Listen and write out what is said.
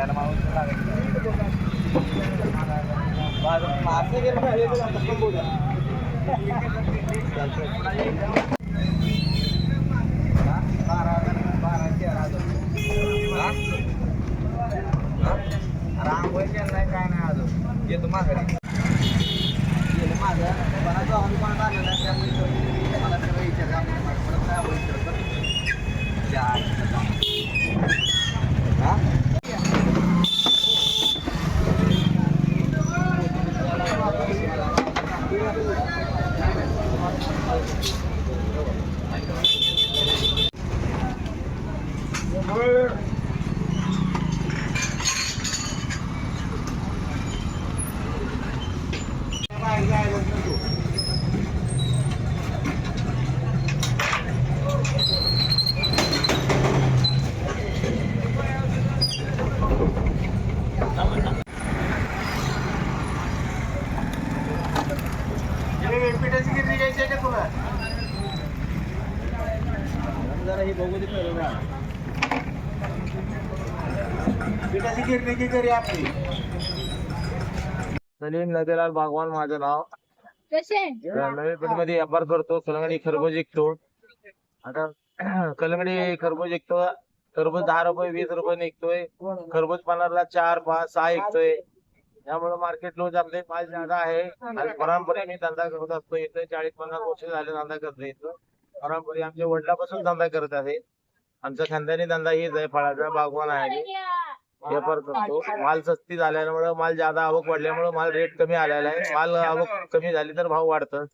याला माणूस मासे गेले बारा हजार, बारा, तेरा केलं नाही काय नाही अजून. येतो माघारी गेलं माझं मला जो अनुमान आलं ना त्यामुळे तो मी मला सगळं विचारलं आपण परत काय होईल तर बघ. त्या हा? पिठाची गिरणी घ्यायची आहे का तुला जरा हे बघू दे पहिलं जरा. पिठाची गिरणी की घरी आपली? सलीम नदीलाल भगवान माझं नाव. कसे नवी मध्ये व्यापार करतो कलंगडी खरबूज विकतो. आता कलंगडी खरबूज विकतो खरबूज दहा रुपये वीस रुपये निघतोय खरबूज पन्नासला चार पाच सहा विकतोय. त्यामुळे मार्केट लो आपले माल जादा आहे. आणि परंपरे मी धंदा करत असतो इथं चाळीस पन्नास वर्ष झाले धंदा करतो इथं. परंपरे आमच्या वडिलापासून धंदा करत आहे. आमचा खानदानी धंदा हीच आहे फळाचा बागवान आहे आम्ही. व्यापार करतो. माल सस्ती झाल्यामुळे माल जादा आवक वाढल्यामुळे माल रेट कमी आलेला आहे. माल आवक कमी झाली तर भाव वाढतं.